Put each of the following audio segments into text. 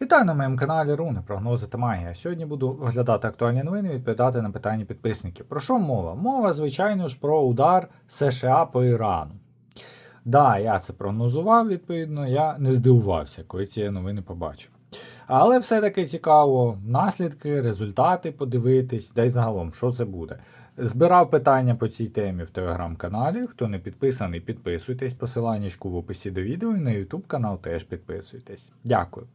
Вітаю на моєму каналі Руни, прогнози та магія. Сьогодні буду оглядати актуальні новини і відповідати на питання підписників. Про що мова? Мова, звичайно ж, про удар США по Ірану. Да, я це прогнозував, відповідно, я не здивувався, коли ці новини побачив. Але все-таки цікаво наслідки, результати подивитись, да й загалом, що це буде. Збирав питання по цій темі в телеграм-каналі. Хто не підписаний, підписуйтесь. Посиланнячку в описі до відео і на YouTube канал теж підписуйтесь. Дякую.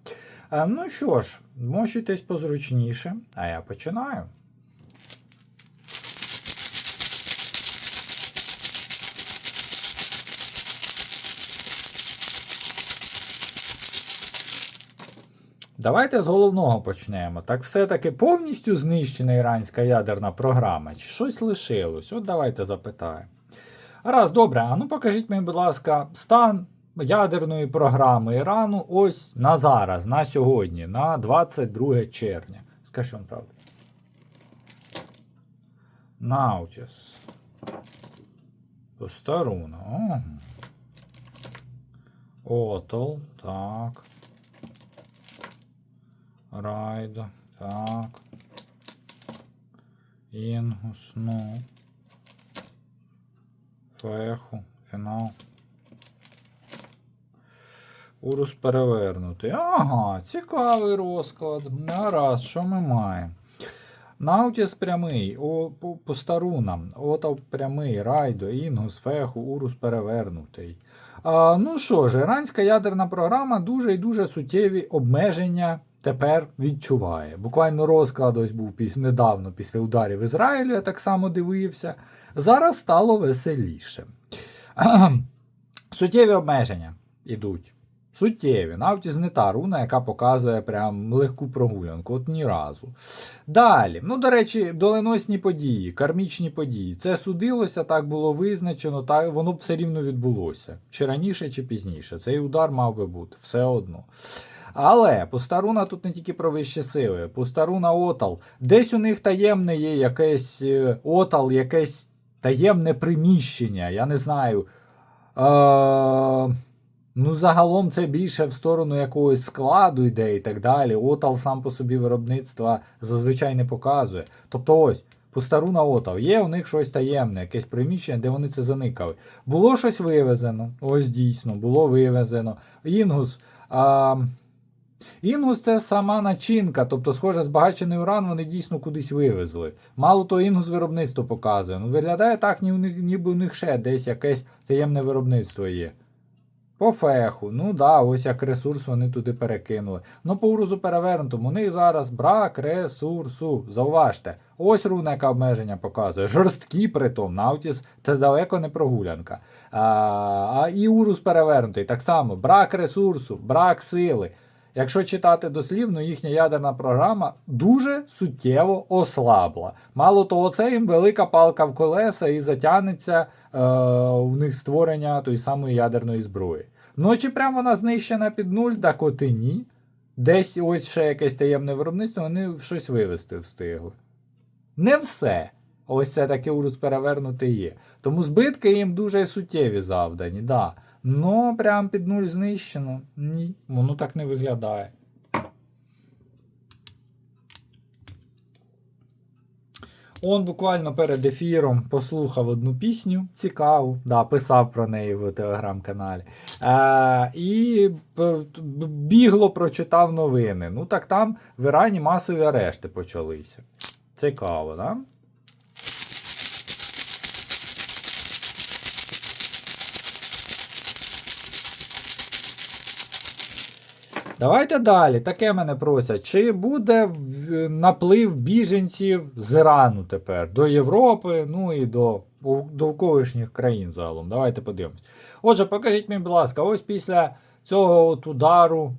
Ну що ж, мочуйтесь позручніше, а я починаю. Давайте з головного почнемо. Так все-таки повністю знищена іранська ядерна програма, чи щось лишилось? От давайте запитаємо. Раз, добре, а ну покажіть мені, будь ласка, стан ядерної програми Ірану ось на зараз, на сьогодні, на 22 червня. Скажи вам правду. Наутіс. Постаруна. Отол. Так. Райдо. Так. Інгус. Ну. Феху. Фінал. Урус перевернутий. Ага, цікавий розклад. Гаразд, що ми маємо? Наутіс прямий, о, по, по старунам, Отав прямий, Райдо, Інгус, Феху, Урус перевернутий. А, ну що ж, іранська ядерна програма дуже і дуже суттєві обмеження тепер відчуває. Буквально розклад ось був піс, недавно після ударів Ізраїлю, я так само дивився. Зараз стало веселіше. Суттєві обмеження ідуть. Суттєві. Навіть не та руна, яка показує прям легку прогулянку, от ні разу. Далі, ну, до речі, доленосні події, кармічні події. Це судилося, так було визначено, так воно б все рівно відбулося. Чи раніше, чи пізніше. Цей удар мав би бути, все одно. Але Постаруна тут не тільки про вищі сили, Постаруна Отал. Десь у них таємне є якесь е, Отал, якесь таємне приміщення, я не знаю. Е- Ну, загалом це більше в сторону якогось складу йде і так далі. Отал сам по собі виробництва зазвичай не показує. Тобто ось, постаруна Отал, є у них щось таємне, якесь приміщення, де вони це заникали. Було щось вивезено. Ось дійсно, було вивезено. Інгус. А... Інгус це сама начинка, тобто, схоже, збагачений уран вони дійсно кудись вивезли. Мало того, інгус виробництво показує. Ну, виглядає так, ніби у них ще десь якесь таємне виробництво є. По феху, ну да, ось як ресурс вони туди перекинули. Ну, по урозу перевернутому, у них зараз брак ресурсу. Зауважте, ось руна, яка обмеження показує. Жорсткі притом, Наутіс це далеко не прогулянка. А, а І урус перевернутий. Так само, брак ресурсу, брак сили. Якщо читати дослівно, їхня ядерна програма дуже суттєво ослабла. Мало того, це їм велика палка в колеса і затягнеться е, у них створення тої самої ядерної зброї. Чи прямо вона знищена під нуль, так от і ні. Десь ось ще якесь таємне виробництво, вони щось вивести встигли. Не все. Ось це таке урус перевернутий є. Тому збитки їм дуже суттєві завдані. да. Ну, прям під нуль знищено. Ні, воно так не виглядає. Он буквально перед ефіром послухав одну пісню цікаву, да, писав про неї в телеграм-каналі. Е, І бігло прочитав новини. Ну так там в Ірані масові арешти почалися. Цікаво, да? Давайте далі. Таке мене просять. Чи буде наплив біженців з Ірану тепер до Європи, ну і до довколишніх країн загалом? Давайте подивимось. Отже, покажіть мені, будь ласка, ось після цього от удару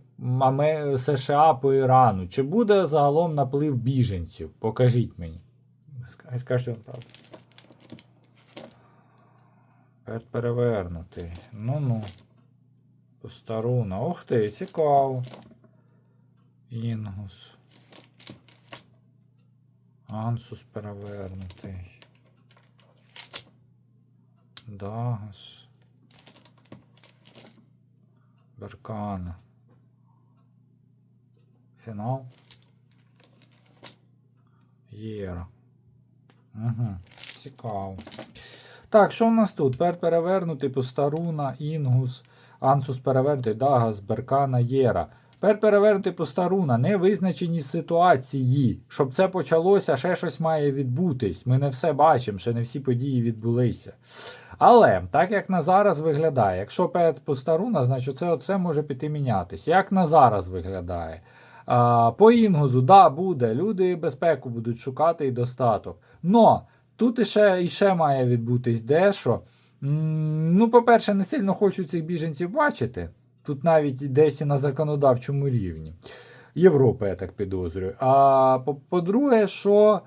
США по Ірану. Чи буде загалом наплив біженців? Покажіть мені. Скажіть вам правду. Перевернутий. Ну-ну. Постаруна. Ох ти, цікаво. Інгус. Ансус перевернутий. Дагас. Беркана. Фінал. Єра. Угу. Цікаво. Так, що в нас тут? Пер перевернутий, Постаруна, Інгус, Ансус перевернутий, Дагас, Беркана, Єра. Пер перевернутий Постаруна, невизначені ситуації. Щоб це почалося, ще щось має відбутись. Ми не все бачимо, ще не всі події відбулися. Але так як на зараз виглядає, якщо перед Постаруна, значить це все може піти мінятися. Як на зараз виглядає? А, по інгузу, да, буде. Люди безпеку будуть шукати і достаток. Но тут іще, іще має відбутись дещо. Ну, по-перше, не сильно хочу цих біженців бачити. Тут навіть десь на законодавчому рівні. Європи, я так підозрюю. А по- по-друге, що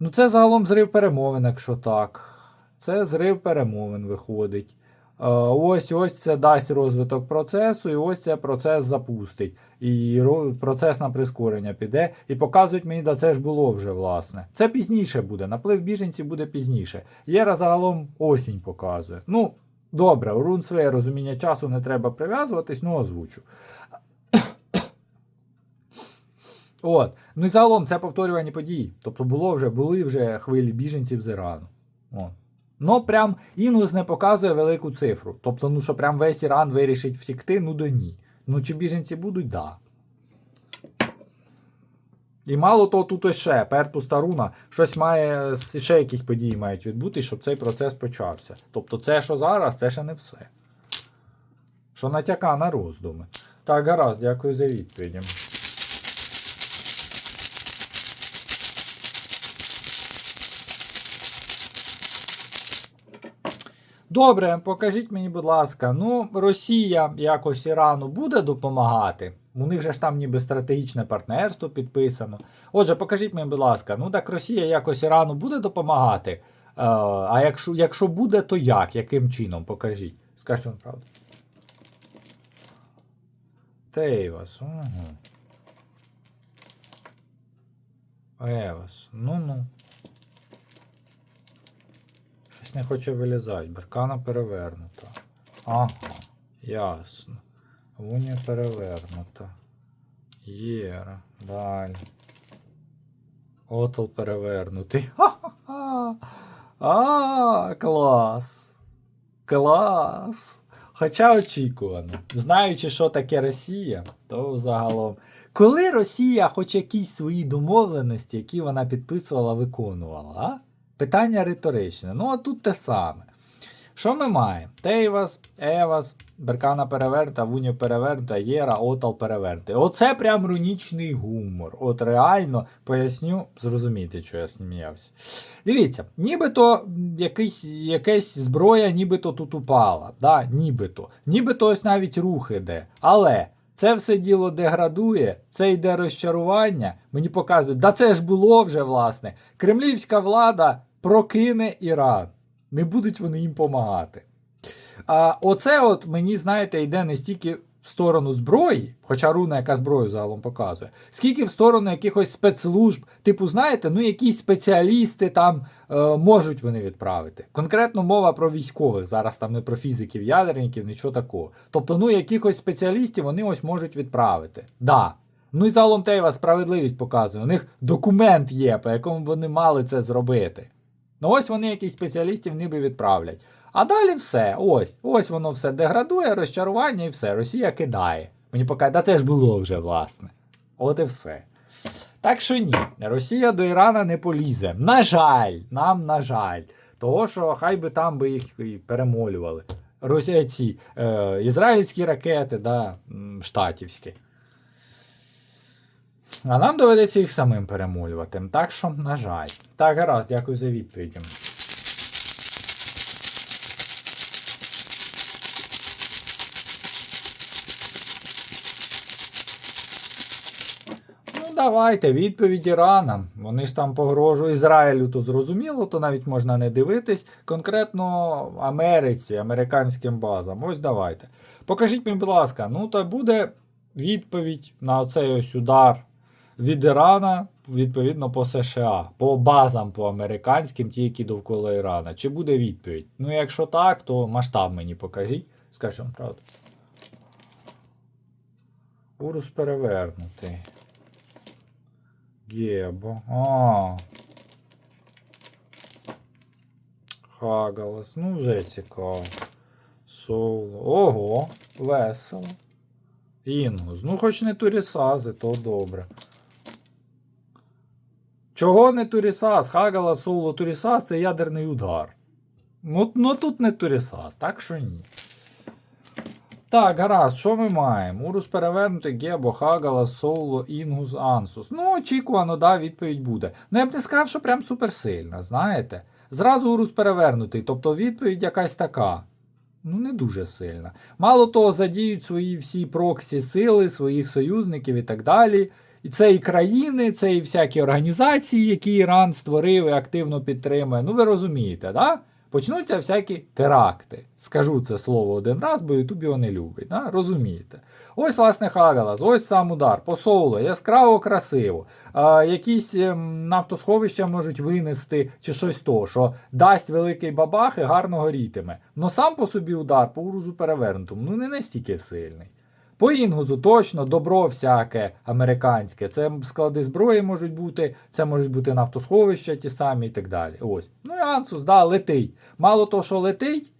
ну, це загалом зрив перемовин, якщо так. Це зрив перемовин виходить. Е, Ось ось це дасть розвиток процесу, і ось це процес запустить. І процес на прискорення піде. І показують мені, да це ж було вже, власне. Це пізніше буде. Наплив біженців буде пізніше. Єра загалом осінь показує. Ну, добре, урун своє розуміння часу не треба прив'язуватись, ну озвучу. От. Ну і загалом це повторювані події. Тобто було вже, були вже хвилі біженців з Ірану. От. Ну, прям Інгус не показує велику цифру. Тобто, ну що прям весь Іран вирішить втікти, ну до ні. Ну чи біженці будуть, да. І мало того, тут ще Перту Старуна, щось має, ще якісь події мають відбути, щоб цей процес почався. Тобто, це, що зараз, це ще не все. Що натяка на роздуми. Так, гаразд, дякую за відповіді. Добре, покажіть мені, будь ласка, ну, Росія якось Ірану буде допомагати. У них же ж там ніби стратегічне партнерство підписано. Отже, покажіть мені, будь ласка, ну так Росія якось Ірану буде допомагати. Е, а якщо, якщо буде, то як? Яким чином? Покажіть. Скажіть вам правду. Тейвас. Угу. Евас. Ну-ну. Щось не хоче вилізати. Беркана перевернута. Ага, ясно. Лунія перевернута. Єра. Далі. Отол перевернутий. Ха-ха-ха. А, клас. Клас. Хоча очікувано. Знаючи, що таке Росія, то загалом. Коли Росія хоч якісь свої домовленості, які вона підписувала, виконувала, а? Питання риторичне. Ну, а тут те саме. Що ми маємо? Тейвас, Евас, Беркана перевернута, Вуньо перевернута, Єра, Отал перевернутий. Оце прям рунічний гумор. От реально поясню, зрозуміти, що я сміявся. Дивіться, нібито якийсь, якась зброя, нібито тут упала. Да? Нібито. Нібито ось навіть рух іде. Але. Це все діло деградує, це йде розчарування. Мені показують, да це ж було вже, власне. Кремлівська влада прокине Іран. Не будуть вони їм допомагати. А оце от мені, знаєте, йде не стільки в сторону зброї, хоча руна, яка зброю загалом показує, скільки в сторону якихось спецслужб, типу, знаєте, ну якісь спеціалісти там е, можуть вони відправити. Конкретно мова про військових, зараз там не про фізиків, ядерників, нічого такого. Тобто, ну якихось спеціалістів вони ось можуть відправити. Да. Ну і загалом Тейва справедливість показує. У них документ є, по якому вони мали це зробити. Ну ось вони якісь спеціалістів ніби відправлять. А далі все. Ось. Ось воно все деградує, розчарування і все. Росія кидає. Мені поки, да це ж було вже, власне. От і все. Так що ні, Росія до Ірана не полізе. На жаль, нам на жаль. Того, що хай би там би їх і перемолювали. Росія ці е, ізраїльські ракети, да, штатівські. А нам доведеться їх самим перемолювати. Так що, на жаль. Так, гаразд, дякую за відповіді. Ну, давайте, відповідь Ірана. Вони ж там погрожують Ізраїлю, то зрозуміло, то навіть можна не дивитись. Конкретно Америці, американським базам. Ось давайте. Покажіть мені, будь ласка, ну то буде відповідь на оцей ось удар від Ірана, відповідно, по США, по базам по американським, ті, які довкола Ірана. Чи буде відповідь? Ну, якщо так, то масштаб мені покажіть. Скажіть вам правду. Урус перевернутий. Гебо. А. Хагалас. Ну, вже цікаво. Соло. Ого, весело. Інгус. Ну, хоч не турісази, то добре. Чого не турісаз? Хагала, соло, турісаз це ядерний удар. Ну, ну тут не турісаз, так що ні. Так, гаразд, що ми маємо? Урус перевернутий, Гебо, Хагала, Соуло, Інгус, Ансус. Ну, очікувано, да, відповідь буде. Ну, я б не сказав, що прям суперсильна, знаєте. Зразу Урус перевернутий, тобто відповідь якась така. Ну, не дуже сильна. Мало того, задіють свої всі проксі сили, своїх союзників і так далі. І це і країни, це і всякі організації, які Іран створив і активно підтримує. Ну, ви розумієте, да? Почнуться всякі теракти. Скажу це слово один раз, бо Ютуб його не любить. Да? Розумієте. Ось, власне, Хагалас, ось сам удар, по соулу, яскраво красиво. А, якісь ем, нафтосховища можуть винести чи щось то, що дасть великий бабах і гарно горітиме. Но сам по собі удар по урузу перевернутому ну не настільки сильний. По інгузу точно добро всяке американське. Це склади зброї можуть бути, це можуть бути нафтосховища ті самі і так далі. Ось. Ну і Ансус, да, летить. Мало того, що летить,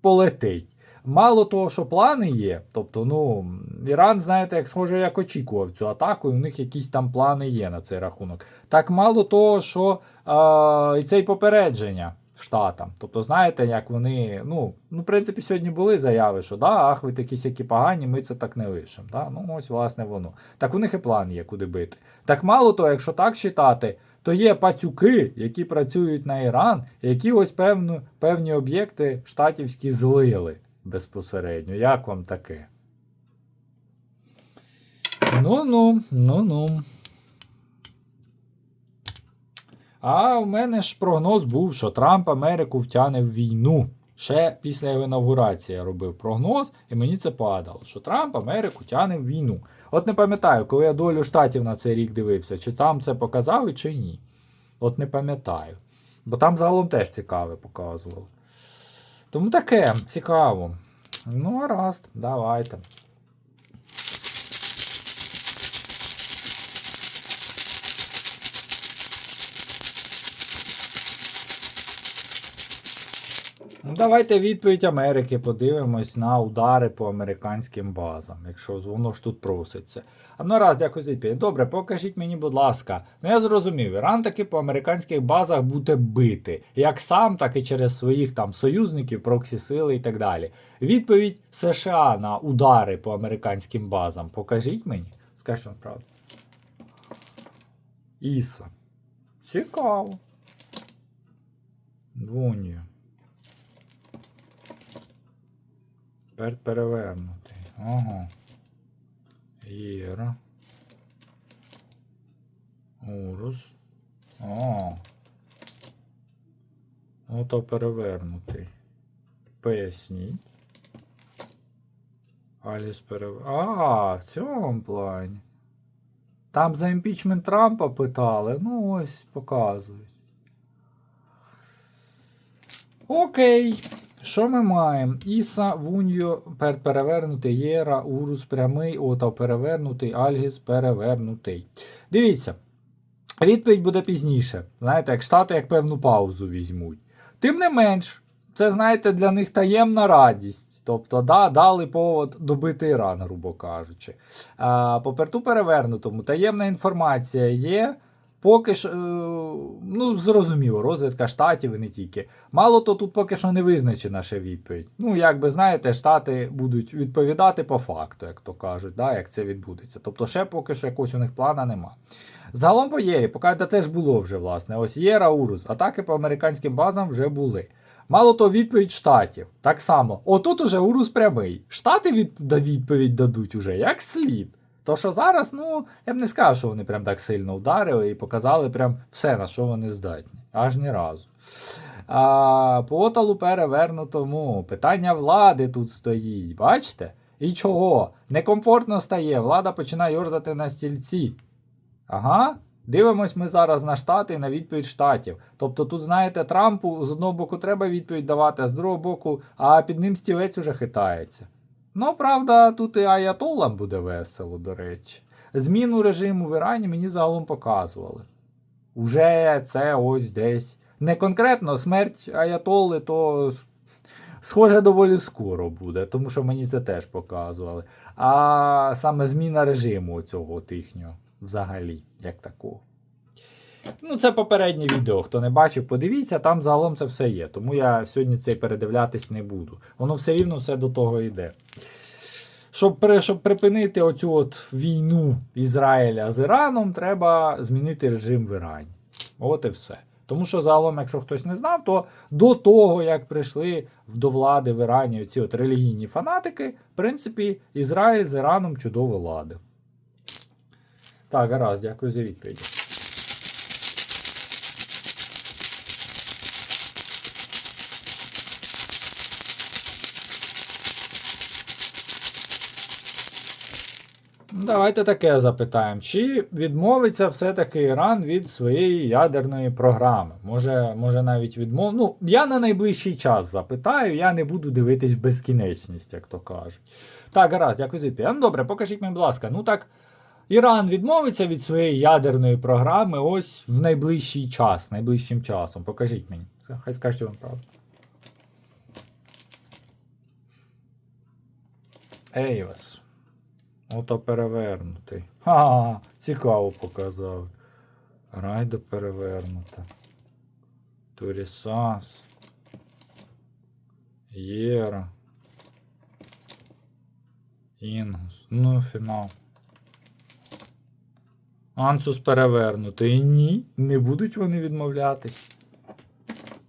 полетить. Мало того, що плани є. Тобто, ну, Іран, знаєте, як схоже, як очікував цю атаку, і у них якісь там плани є на цей рахунок. Так мало того, що а, і це й попередження штатам. Тобто, знаєте, як вони. Ну, ну, в принципі, сьогодні були заяви, що да, ах, ви такі сякі погані, ми це так не лишимо. Да? Ну, ось, власне, воно. Так у них і план є, куди бити. Так мало того, якщо так читати, то є пацюки, які працюють на Іран, які ось певну, певні об'єкти штатівські злили безпосередньо. Як вам таке? Ну-ну, ну-ну. А в мене ж прогноз був, що Трамп Америку втягне в війну. Ще після його інаугурації я робив прогноз, і мені це падало, що Трамп Америку тягне в війну. От не пам'ятаю, коли я долю штатів на цей рік дивився, чи там це показали, чи ні. От не пам'ятаю. Бо там загалом теж цікаве показували. Тому таке цікаво. Ну, гаразд, давайте. Ну, давайте відповідь Америки подивимось на удари по американським базам, якщо воно ж тут проситься. А ну раз, дякую за відповідь. Добре, покажіть мені, будь ласка. Ну я зрозумів, Іран таки по американських базах буде бити. Як сам, так і через своїх там союзників, проксі сили і так далі. Відповідь США на удари по американським базам. Покажіть мені. Скажіть вам правду. Іса. Цікаво. Двунію. Тепер перевернутий. Ага. Єра. Урус. О. Ото перевернутий. Поясніть. Аліс перев... А, в цьому плані. Там за імпічмент Трампа питали. Ну ось, показують. Окей. Що ми маємо? Іса, Вуньо, пер перевернутий, Єра, Урус прямий, Отав перевернутий, Альгіс перевернутий. Дивіться, відповідь буде пізніше. Знаєте, як штати як певну паузу візьмуть. Тим не менш, це, знаєте, для них таємна радість. Тобто, да, дали повод добити Іран, грубо кажучи. А, По перту перевернутому таємна інформація є. Поки що, е, ну, зрозуміло, розвідка штатів і не тільки. Мало то тут поки що не визначена ще відповідь. Ну, як би знаєте, штати будуть відповідати по факту, як то кажуть, да, як це відбудеться. Тобто, ще поки що якогось у них плана нема. Загалом по Єрі, поки та це ж було вже, власне. Ось Єра, Урус, атаки по американським базам вже були. Мало то відповідь штатів. Так само, отут уже Урус прямий. Штати від, відповідь дадуть уже як слід. То, що зараз, ну, я б не сказав, що вони прям так сильно вдарили і показали прям все, на що вони здатні. Аж ні разу. А, По оталу перевернутому. Питання влади тут стоїть. Бачите? І чого? Некомфортно стає, влада починає йорзати на стільці. Ага. Дивимось ми зараз на штати і на відповідь штатів. Тобто тут, знаєте, Трампу з одного боку треба відповідь давати, а з другого боку, а під ним стілець уже хитається. Ну, правда, тут і Аятоллам буде весело, до речі. зміну режиму в Ірані мені загалом показували. Уже це ось десь. Не конкретно смерть Аятолли, то схоже доволі скоро буде, тому що мені це теж показували. А саме зміна режиму цього тихнього взагалі, як такого. Ну, це попереднє відео. Хто не бачив, подивіться, там загалом це все є. Тому я сьогодні це передивлятись не буду. Воно все рівно все до того йде. Щоб, щоб припинити оцю от війну Ізраїля з Іраном, треба змінити режим в Ірані. От і все. Тому що загалом, якщо хтось не знав, то до того, як прийшли до влади в Ірані ці от релігійні фанатики, в принципі, Ізраїль з Іраном чудово ладив. Так, гаразд, дякую за відповідь. Давайте таке запитаємо. Чи відмовиться все-таки Іран від своєї ядерної програми? Може, може навіть відмов... Ну, я на найближчий час запитаю, я не буду дивитись безкінечність, як то кажуть. Так, гаразд, дякую за. Ну, добре, покажіть мені, будь ласка. Ну так, Іран відмовиться від своєї ядерної програми ось в найближчий час, найближчим часом. Покажіть мені. Хай скажете вам правду. Ейвас. Ото перевернутий. Ха, цікаво показав. Райдо перевернута. Турісас. Єра. Інгус. Ну, фінал. Ансус перевернутий. Ні, не будуть вони відмовлятись.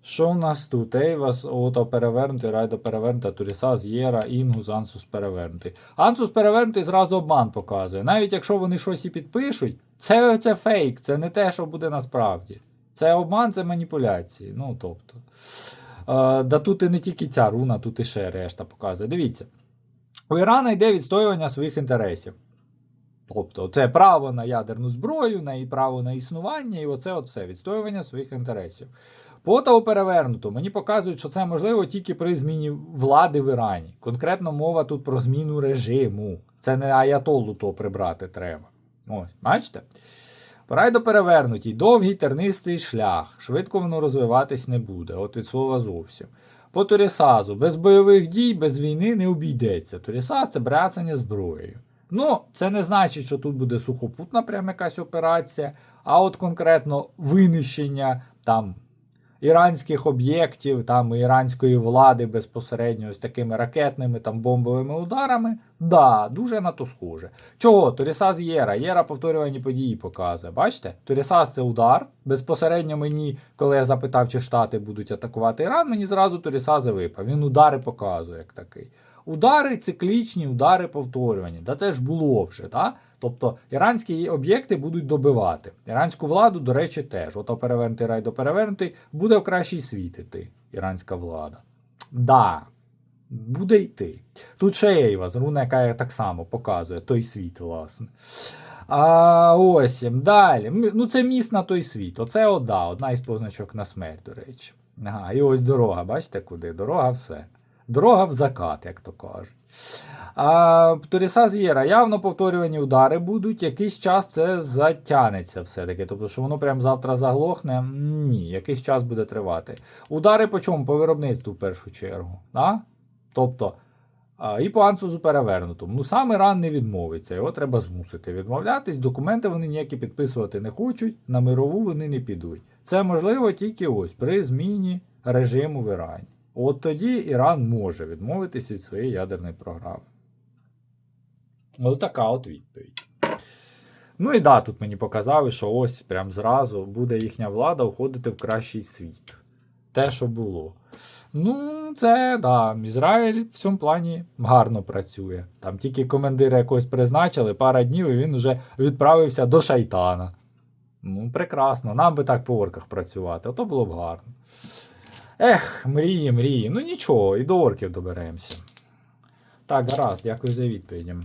Що у нас тут? Ейвас, ото перевернутий, Райдо перевернута, Турісас, Єра, Інгус, Ансус перевернутий. Ансус перевернутий зразу обман показує. Навіть якщо вони щось і підпишуть, це, це фейк, це не те, що буде насправді. Це обман, це маніпуляції. Ну, тобто. Е, да тут і не тільки ця руна, тут і ще решта показує. Дивіться. У Ірана йде відстоювання своїх інтересів. Тобто, це право на ядерну зброю, на і право на існування, і оце от все відстоювання своїх інтересів. По того перевернуто, мені показують, що це можливо тільки при зміні влади в Ірані. Конкретно мова тут про зміну режиму. Це не аятолу то прибрати треба. Ось, бачите? Прайдо перевернутій, довгий тернистий шлях. Швидко воно розвиватись не буде, от від слова зовсім. По Турісазу, без бойових дій, без війни не обійдеться. Турісаз це бряцання зброєю. Ну, це не значить, що тут буде сухопутна прям якась операція, а от конкретно винищення там іранських об'єктів, там іранської влади безпосередньо з такими ракетними там бомбовими ударами. Да, дуже на то схоже. Чого? Торісас Єра. Єра повторювані події показує. Бачите? Торісас це удар. Безпосередньо мені, коли я запитав, чи Штати будуть атакувати Іран, мені зразу Торісази випав. Він удари показує як такий. Удари циклічні, удари повторювані. Да це ж було вже, так? Тобто іранські об'єкти будуть добивати. Іранську владу, до речі, теж. Ото перевернутий райдо перевернутий, буде в кращий світ іти, іранська влада. Да, буде йти. Тут ще Ейва, руна, яка так само показує той світ, власне. А ось далі. Ну, це міст на той світ. Оце ода, одна із позначок на смерть, до речі. Ага, і ось дорога, бачите куди? Дорога все. Дорога в закат, як то кажуть. А Торіса З'єра, явно повторювані удари будуть, якийсь час це затягнеться все-таки. Тобто, що воно прям завтра заглохне, ні, якийсь час буде тривати. Удари по чому? По виробництву в першу чергу. Да? Тобто, і по ансузу перевернутому. Ну сам Іран не відмовиться, його треба змусити відмовлятись. Документи вони ніякі підписувати не хочуть, на мирову вони не підуть. Це можливо тільки ось при зміні режиму в Ірані. От тоді Іран може відмовитись від своєї ядерної програми. Ось така от відповідь. Ну і да, тут мені показали, що ось прям зразу буде їхня влада входити в кращий світ. Те, що було. Ну, це да, Ізраїль в цьому плані гарно працює. Там тільки командира якогось призначили, пара днів, і він вже відправився до шайтана. Ну, прекрасно, нам би так по орках працювати, а то було б гарно. Ех, мрії, мрії. Ну нічого, і до орків доберемося. Так, гаразд, дякую за відповіді.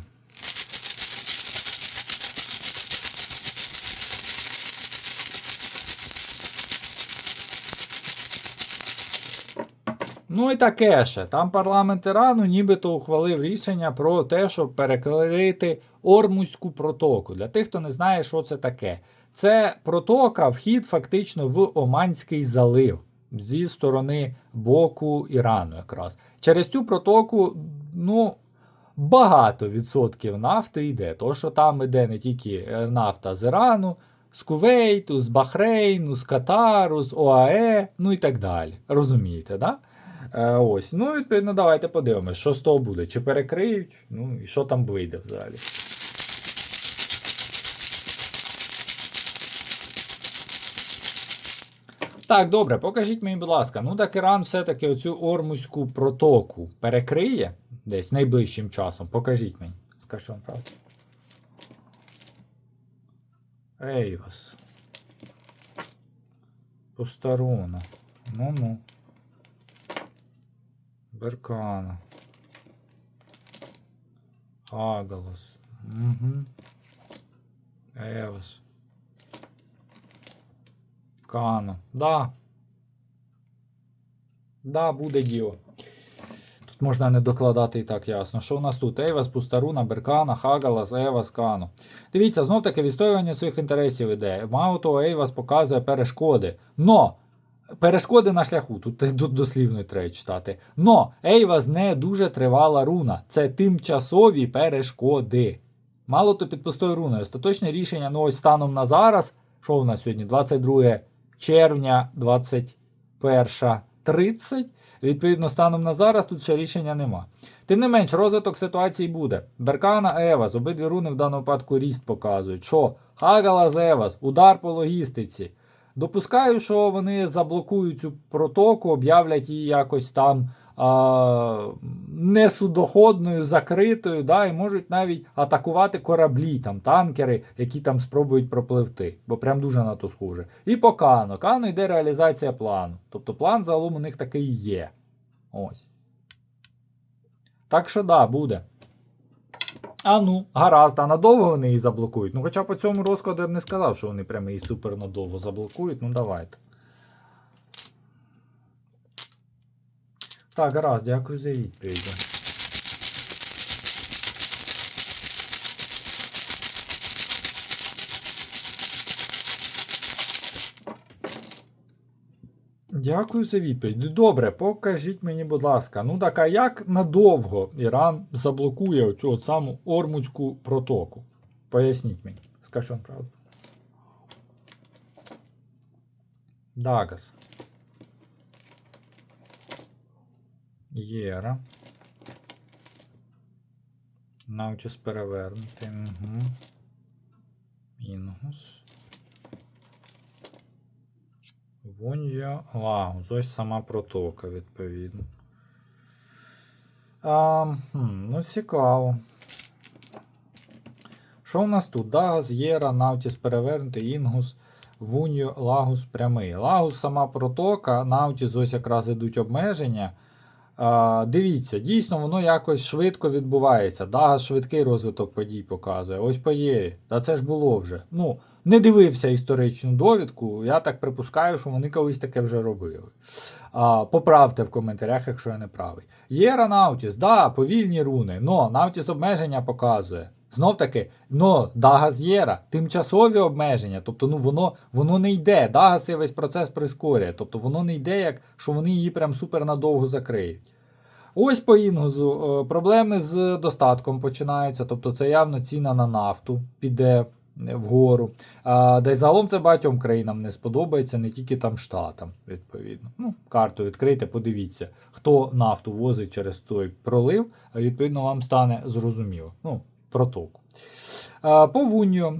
Ну і таке ще. Там парламент Ірану нібито ухвалив рішення про те, щоб перекрити Ормузьку протоку. Для тих, хто не знає, що це таке. Це протока, вхід фактично в Оманський залив зі сторони боку Ірану, якраз. Через цю протоку, ну. Багато відсотків нафти йде. То, що там іде не тільки е, нафта з Ірану, з Кувейту, з Бахрейну, з Катару, з ОАЕ, ну і так далі. Розумієте, да? Е, ось. Ну, відповідно, давайте подивимось, що з того буде. Чи перекриють, ну і що там вийде взагалі. Так, добре, покажіть мені, будь ласка, ну так Іран все-таки оцю Ормузьку протоку перекриє десь найближчим часом. Покажіть мені. Скажу вам правду. Ейвас. Постарона. Ну-ну. Беркана. Агалос. Угу. Евас. Кано. Да. Да, буде діло. Тут можна не докладати і так ясно. Що у нас тут? Ейвас, Пустаруна, Беркана, Хагалас, Евас, Кано. Дивіться, знов таки відстоювання своїх інтересів іде. Мало того, Ейвас показує перешкоди. Но! Перешкоди на шляху, тут, тут дослівно треба читати. Но Ейвас не дуже тривала руна. Це тимчасові перешкоди. Мало то під пустою руною. Остаточне рішення, ну ось станом на зараз. Що у нас сьогодні? 22 червня 21.30. Відповідно, станом на зараз тут ще рішення нема. Тим не менш, розвиток ситуації буде. Беркана Евас, обидві руни в даному випадку ріст показують. Що? Хагала з Евас, удар по логістиці. Допускаю, що вони заблокують цю протоку, об'являть її якось там несудоходною, закритою, да, і можуть навіть атакувати кораблі, там, танкери, які там спробують пропливти, бо прям дуже на то схоже. І по Кано. Кано йде реалізація плану. Тобто план загалом у них такий є. Ось. Так що да, буде. А ну, гаразд, а надовго вони її заблокують. Ну, хоча по цьому розкладу я б не сказав, що вони прямо її супер надовго заблокують. Ну, давайте. Так, гаразд, дякую за відповідь. Дякую за відповідь. Добре, покажіть мені, будь ласка. Ну так, а як надовго Іран заблокує от саму Ормузьку протоку? Поясніть мені, скажу вам правду. Дагас. Єра. Наутіс перевернути. Угу. Інгус. Вонья Лагус. Ось сама протока, відповідно. А, хм, ну, цікаво. Що у нас тут? Дагас, Єра, Наутіс перевернутий, Інгус, Вуньо, Лагус прямий. Лагус сама протока, Наутіс ось якраз ідуть обмеження. Дивіться, дійсно, воно якось швидко відбувається. Дага швидкий розвиток подій показує. Ось по Єрі. Та це ж було вже. Ну, не дивився історичну довідку. Я так припускаю, що вони колись таке вже робили. А, Поправте в коментарях, якщо я не правий. Єра Наутіс, да, повільні руни, но Наутіс обмеження показує. Знов таки, но Дагас Єра, тимчасові обмеження, тобто ну воно воно не йде. Дагас цей весь процес прискорює. Тобто воно не йде, як що вони її прям супер надовго закриють. Ось по інгозу е, проблеми з достатком починаються, тобто це явно ціна на нафту піде вгору. А, Та й загалом це багатьом країнам не сподобається, не тільки там штатам, відповідно. Ну, Карту відкрийте, подивіться, хто нафту возить через той пролив, відповідно вам стане зрозуміло. Ну, протоку. По Вуньо.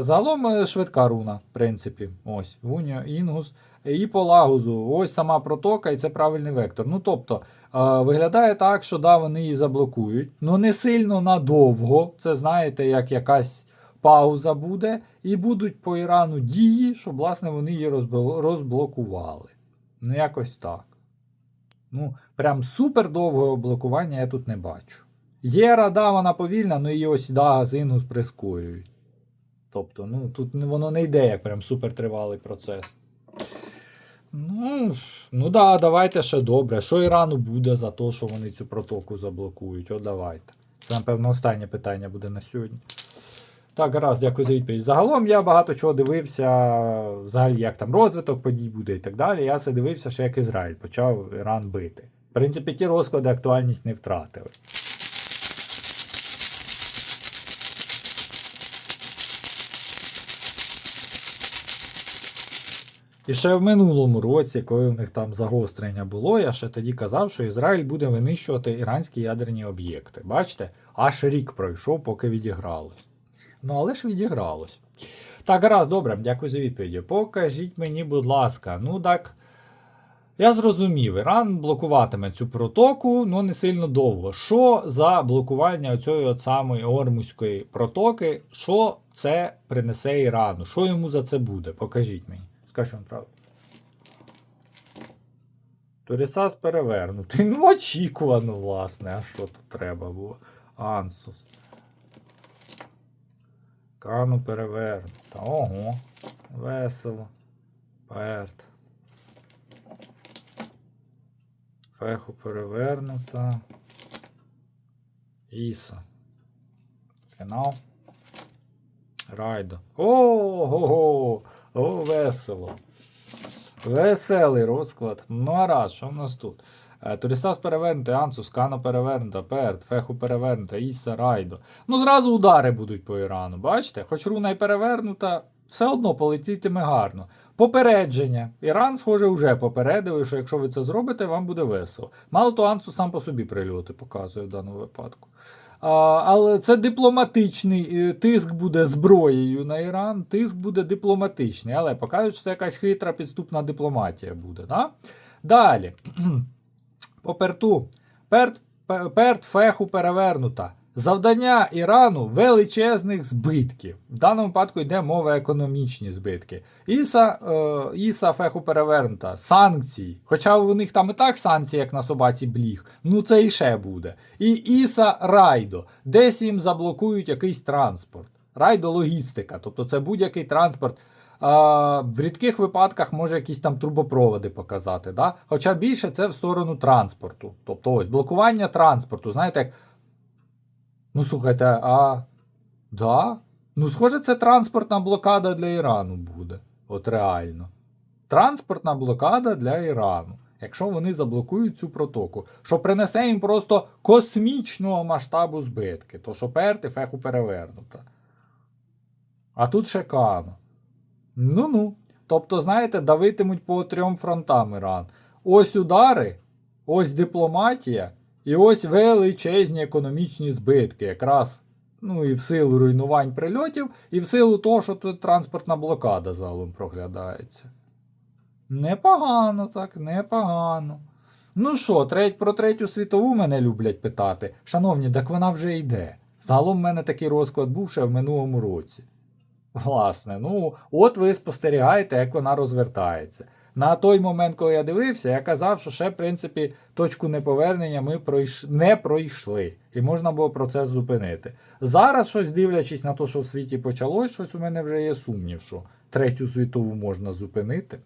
Загалом е, швидка руна, в принципі. Ось, Вуньо, Інгус. І по лагузу, ось сама протока, і це правильний вектор. Ну, тобто, е, виглядає так, що да, вони її заблокують. Ну не сильно надовго. Це знаєте, як якась пауза буде, і будуть по Ірану дії, щоб, власне, вони її розблокували. Ну, якось так. Ну, прям супер довгого блокування я тут не бачу. Є рада, вона повільна, ну її ось да, з прискорюють. Тобто, ну, тут воно не йде як прям супертривалий процес. Ну, ну да, давайте ще добре. Що Ірану буде за те, що вони цю протоку заблокують? О, давайте. Це, напевно, останнє питання буде на сьогодні. Так, гаразд, дякую за відповідь. Загалом я багато чого дивився, взагалі, як там розвиток подій буде і так далі. Я це дивився, ще як Ізраїль почав Іран бити. В принципі, ті розклади актуальність не втратили. І ще в минулому році, коли в них там загострення було, я ще тоді казав, що Ізраїль буде винищувати іранські ядерні об'єкти. Бачите, аж рік пройшов, поки відігралось. Ну, але ж відігралось. Так, гаразд, добре, дякую за відповіді. Покажіть мені, будь ласка, ну так. Я зрозумів, Іран блокуватиме цю протоку, ну не сильно довго. Що за блокування цієї самої Ормузької протоки? Що це принесе Ірану? Що йому за це буде? Покажіть мені. Скажу вам правду. Турісас перевернутий. Ну, очікувано, власне. А що тут треба було? Ансус. Кану перевернута. Ого. Весело. Перт. Феху перевернута. Іса. Фінал. Райдо. Ого! О, весело. Веселий розклад. Ну, а раз, що в нас тут? Е, Турісас перевернутий, Ансус, Кано перевернута, Перт, Феху перевернута, Іса, Райдо. Ну, зразу удари будуть по Ірану. Бачите? Хоч руна й перевернута, все одно полетітиме гарно. Попередження. Іран, схоже, вже попередив, що якщо ви це зробите, вам буде весело. Мало то Ансус сам по собі прильоти показує в даному випадку. Але це дипломатичний е, тиск буде зброєю на Іран, тиск буде дипломатичний, але покажуть, що це якась хитра підступна дипломатія буде. Да? Далі. По перту. Перт, перт феху перевернута. Завдання Ірану величезних збитків. В даному випадку йде мова економічні збитки. Іса, е, Іса феху перевернута. Санкції. Хоча у них там і так санкції, як на собаці бліг. Ну це і ще буде. І Іса Райдо. Десь їм заблокують якийсь транспорт. Райдо логістика. Тобто це будь-який транспорт. А, в рідких випадках може якісь там трубопроводи показати. Да? Хоча більше це в сторону транспорту. Тобто ось блокування транспорту. Знаєте, як. Ну слухайте, а. Да? Ну, схоже, це транспортна блокада для Ірану буде. От реально. Транспортна блокада для Ірану. Якщо вони заблокують цю протоку, що принесе їм просто космічного масштабу збитки, то що перти феху перевернута. А тут ще Кано. Ну-ну. Тобто, знаєте, давитимуть по трьом фронтам Іран. Ось удари, ось дипломатія, і ось величезні економічні збитки. Якраз ну, і в силу руйнувань прильотів, і в силу того, що тут транспортна блокада загалом проглядається. Непогано так, непогано. Ну що, треть, про третю світову мене люблять питати. Шановні, так вона вже йде. Загалом в мене такий розклад був ще в минулому році. Власне, ну, от ви спостерігаєте, як вона розвертається. На той момент, коли я дивився, я казав, що ще, в принципі, точку неповернення ми пройш... не пройшли, і можна було процес зупинити. Зараз, щось дивлячись на те, що в світі почалось, щось у мене вже є сумнів, що третю світову можна зупинити.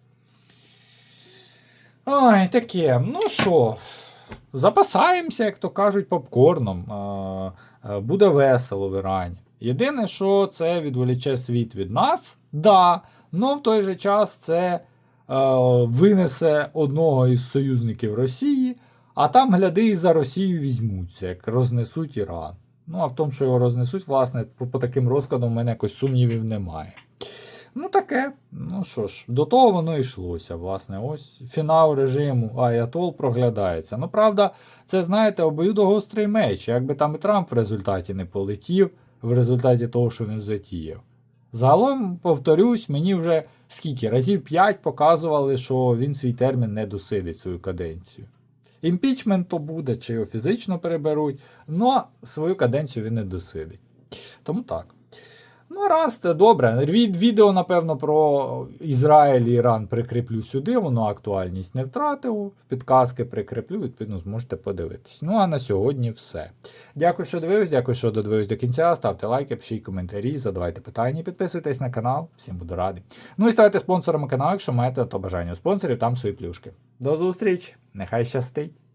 Ой, таке. Ну що, запасаємося, як то кажуть, попкорном. Буде весело в Ірані. Єдине, що це відволіче світ від нас, да, але в той же час це винесе одного із союзників Росії, а там, гляди, і за Росію візьмуться, як рознесуть Іран. Ну, а в тому, що його рознесуть, власне, по, по таким розкладам у мене якось сумнівів немає. Ну, таке. Ну що ж, до того воно йшлося, власне. Ось фінал режиму Аятол проглядається. Ну, правда, це, знаєте, обоюдогострий меч. Якби там і Трамп в результаті не полетів, в результаті того, що він затіяв. Загалом, повторюсь, мені вже скільки разів 5 показували, що він свій термін не досидить свою каденцію. Імпічмент то буде, чи його фізично переберуть, але свою каденцію він не досидить. Тому так. Ну, раз, добре. Від відео, напевно, про Ізраїль і Іран прикріплю сюди, воно актуальність не втратив. В підказки прикріплю, відповідно, зможете подивитись. Ну а на сьогодні все. Дякую, що дивились, дякую, що додивились до кінця. Ставте лайки, пишіть коментарі, задавайте питання, підписуйтесь на канал. Всім буду радий. Ну і ставайте спонсорами каналу, якщо маєте то бажання у спонсорів, там свої плюшки. До зустрічі! Нехай щастить!